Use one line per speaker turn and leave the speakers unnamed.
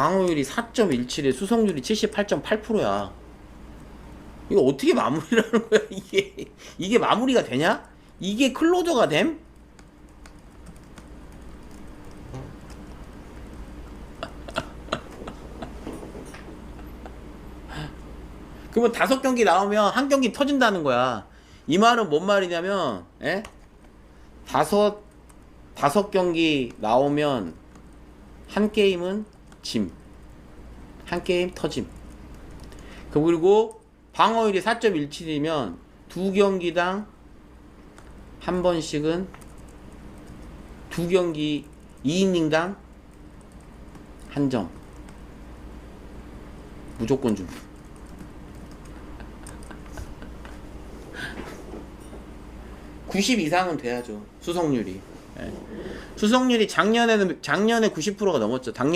방어율이 4.17에 수성률이 78.8%야. 이거 어떻게 마무리를 하는 거야, 이게? 이게 마무리가 되냐? 이게 클로저가 됨? 그러면 다섯 경기 나오면 한 경기 터진다는 거야. 이 말은 뭔 말이냐면, 예? 다섯, 다섯 경기 나오면 한 게임은 짐. 한 게임 터짐. 그 그리고 방어율이 4.17이면 두 경기당 한 번씩은 두 경기 2이닝당 한 점. 무조건 줌. (90) 이상은 돼야죠 수성률이 예. 수성률이 작년에는 작년에 (90%가) 넘었죠 작년